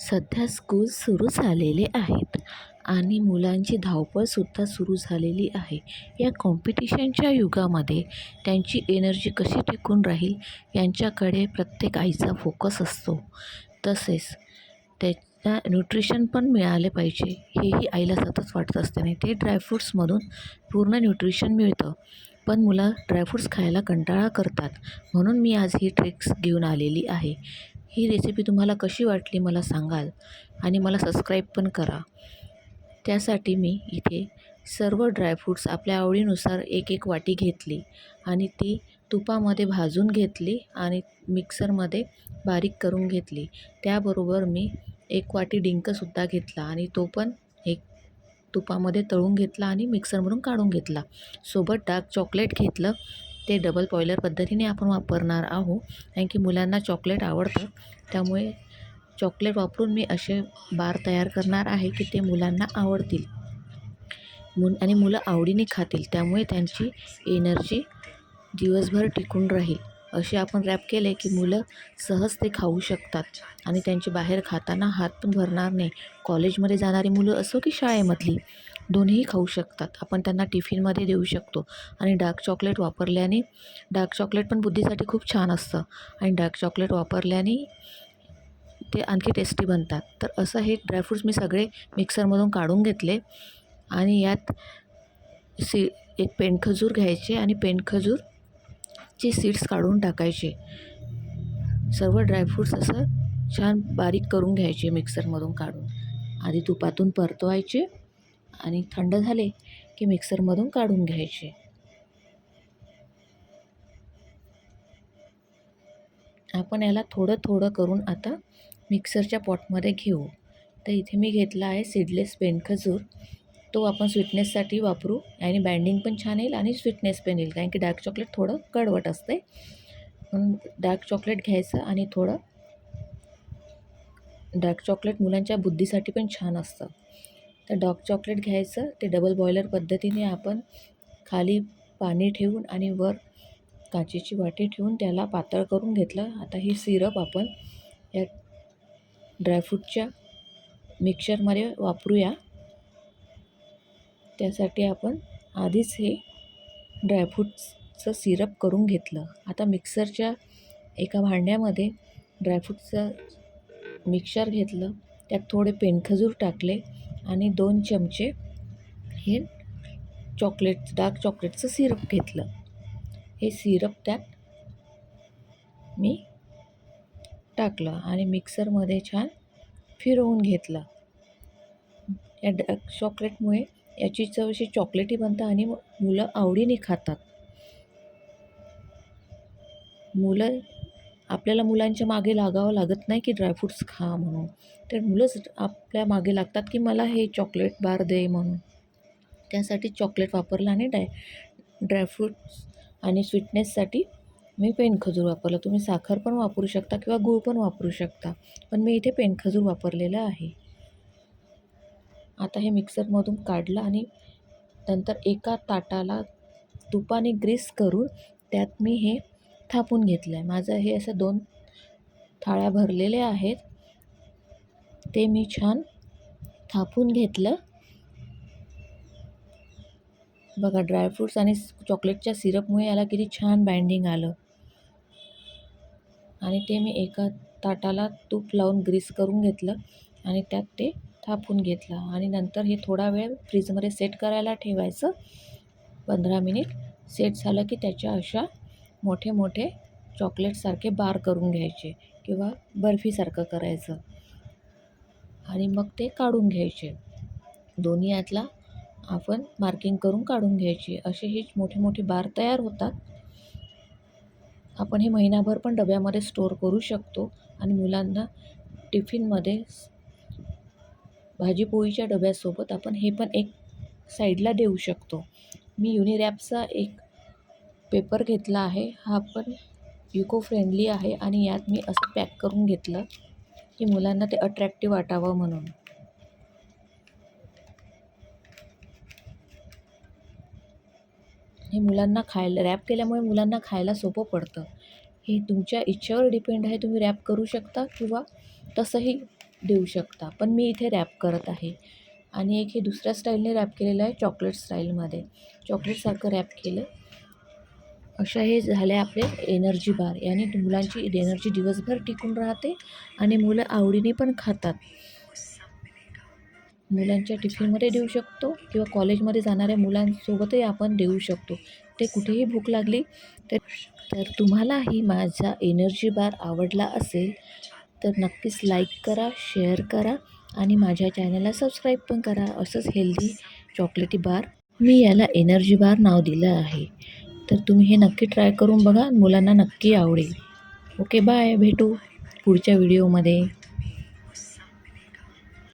सध्या स्कूल सुरू झालेले आहेत आणि मुलांची धावपळसुद्धा सुरू झालेली आहे. या कॉम्पिटिशनच्या युगामध्ये त्यांची एनर्जी कशी टिकून राहील यांच्याकडे प्रत्येक आईचा फोकस असतो. तसेच त्यांना न्यूट्रिशन पण मिळाले पाहिजे हेही आईला सतत वाटत असते आणि ते ड्रायफ्रूट्समधून पूर्ण न्यूट्रिशन मिळतं. पण मुलं ड्रायफ्रूट्स खायला कंटाळा करतात. म्हणून मी आज ही ट्रिक्स घेऊन आलेली आहे. ही रेसिपी तुम्हाला कशी वाटली मला सांगाल आणि मला सबस्क्राईब पण करा. त्यासाठी मी इथे सर्व ड्रायफ्रूट्स आपल्या आवडीनुसार एक एक वाटी घेतली आणि ती तुपामध्ये भाजून घेतली आणि मिक्सरमध्ये बारीक करून घेतली. त्याबरोबर मी एक वाटी डिंकसुद्धा घेतला आणि तो पण एक तुपामध्ये तळून घेतला आणि मिक्सरमधून काढून घेतला. सोबत डार्क चॉकलेट घेतलं ते डबल बॉयलर पद्धतीने आपण वापरणार आहो कारण की मुलांना चॉकलेट आवडतं. त्यामुळे चॉकलेट वापरून मी असे बार तयार करणार आहे की ते मुलांना आवडतील. मु आणि मुलं आवडीने खातील. त्यामुळे त्यांची एनर्जी दिवसभर टिकून राहील. असे आपण रॅप केले की मुलं सहज ते खाऊ शकतात. आणि त्यांचे बाहेर खाताना हात पण भरणार नाही. कॉलेजमध्ये जाणारी मुलं असो की शाळेमधली दोन्ही खाऊ शकतात. आपण त्यांना टिफिनमध्ये देऊ शकतो. आणि डार्क चॉकलेट वापरल्याने डार्क चॉकलेट पण बुद्धीसाठी खूप छान असतं. आणि डार्क चॉकलेट वापरल्याने ते आणखी टेस्टी बनतात. तर असं हे ड्रायफ्रूट्स मी सगळे मिक्सरमधून काढून घेतले. आणि यात सी एक पेनखजूर घ्यायचे आणि पेनखजूरचे सीड्स काढून टाकायचे. सर्व ड्रायफ्रूट्स असं छान बारीक करून घ्यायचे मिक्सरमधून काढून. आधी तुपातून परतवायचे. आणि थंड झाले की मिक्सरमधून काढून घ्यायचे. आपण याला थोडं थोडं करून आता मिक्सरच्या पॉटमध्ये घेऊ. तर इथे मी घेतला आहे सीडलेस पेनखजूर. तो आपण स्वीटनेससाठी वापरू आणि बँडिंग पण छान येईल आणि स्वीटनेस पण येईल कारण की डार्क चॉकलेट थोडं कडवट असते. म्हणून डार्क चॉकलेट घ्यायचं आणि थोडं डार्क चॉकलेट मुलांच्या बुद्धीसाठी पण छान असतं. तर डॉक चॉकलेट घ्यायचं. ते डबल बॉयलर पद्धतीने आपण खाली पाणी ठेवून आणि वर काचेची वाटी ठेवून त्याला पातळ करून घेतलं. आता ही सिरप आपण या ड्रायफ्रूटच्या मिक्सरमध्ये वापरूया. त्यासाठी आपण आधीच हे ड्रायफ्रूटचं सिरप करून घेतलं. आता मिक्सरच्या एका भांड्यामध्ये ड्रायफ्रूटचं मिक्सर घेतलं. त्यात थोडे पेनखजूर टाकले. आणि दोन चमचे हे चॉकलेट डार्क चॉकलेटचं सिरप घेतलं. हे सिरप त्यात मी टाकलं आणि मिक्सरमध्ये छान फिरवून घेतलं. या डार्क चॉकलेटमुळे याची चव अशी चॉकलेटी बनतं आणि मुलं आवडीने खातात. मुलं आपल्याला मुलांच्या मागे लागावं लागत नाही की ड्रायफ्रूट्स खा म्हणून. तर मुलंच आपल्या मागे लागतात की मला हे चॉकलेट बार दे म्हणून. त्यासाठी चॉकलेट वापरलं आणि डाय ड्रायफ्रूट्स आणि स्वीटनेससाठी मी पेनखजूर वापरलं. तुम्ही साखर पण वापरू शकता किंवा गूळ पण वापरू शकता पण मी इथे पेनखजूर वापरलेलं आहे. आता हे मिक्सरमधून काढलं आणि नंतर एका ताटाला तुपाने ग्रीस करून त्यात मी हे थापून घेतलं आहे माझं हे असं दोन थाळ्या भरलेल्या आहेत. ते मी छान थापून घेतलं. बघा ड्रायफ्रूट्स आणि चॉकलेटच्या सिरपमुळे याला किती छान बाइंडिंग आलं. आणि ते मी एका ताटाला तूप लावून ग्रीस करून घेतलं आणि त्यात ते थापून घेतलं. आणि नंतर हे थोडा वेळ फ्रीजमध्ये सेट करायला ठेवायचं. पंधरा मिनिट सेट झालं की त्याच्या अशा मोठे मोठे चॉकलेटसारखे बार करून घ्यायचे किंवा बर्फीसारखं करायचं. आणि मग ते काढून घ्यायचे. दोन्ही यातला आपण मार्किंग करून काढून घ्यायची. असे हे मोठे मोठे बार तयार होतात. आपण हे महिनाभर पण डब्यामध्ये स्टोअर करू शकतो. आणि मुलांना टिफिनमध्ये भाजीपोळीच्या डब्यासोबत आपण हे पण एक साईडला देऊ शकतो. मी युनिरॅपचा एक पेपर घेतला आहे. हा पण इको फ्रेंडली आहे आणि यात मी असं पॅक करून घेतलं की मुलांना ते अट्रॅक्टिव्ह वाटावं म्हणून. हे मुलांना खायला रॅप केल्यामुळे मुलांना खायला सोपं पडतं. हे तुमच्या इच्छेवर डिपेंड आहे तुम्ही रॅप करू शकता किंवा तसंही देऊ शकता. पण मी इथे रॅप करत आहे. आणि एक हे दुसऱ्या स्टाईलने रॅप केलेलं आहे चॉकलेट स्टाईलमध्ये. चॉकलेटसारखं रॅप केलं. अशा हे झाले आपले एनर्जी बार. याने मुलांची एनर्जी दिवसभर टिकून राहते आणि मुलं आवडीने पण खातात. मुलांच्या टिफिनमध्ये देऊ शकतो किंवा कॉलेजमध्ये जाणाऱ्या मुलांसोबतही आपण देऊ शकतो. ते कुठेही भूक लागली तर तर तुम्हालाही माझा एनर्जी बार आवडला असेल तर नक्कीच लाईक करा शेअर करा आणि माझ्या चॅनलला सबस्क्राईब पण करा. असंच हेल्दी चॉकलेटी बार मी याला एनर्जी बार नाव दिलं आहे. तर तुम्ही हे नक्की ट्राय करून बघा. मुलांना नक्की आवडेल. Okay bye. भेटू पुढच्या व्हिडिओमध्ये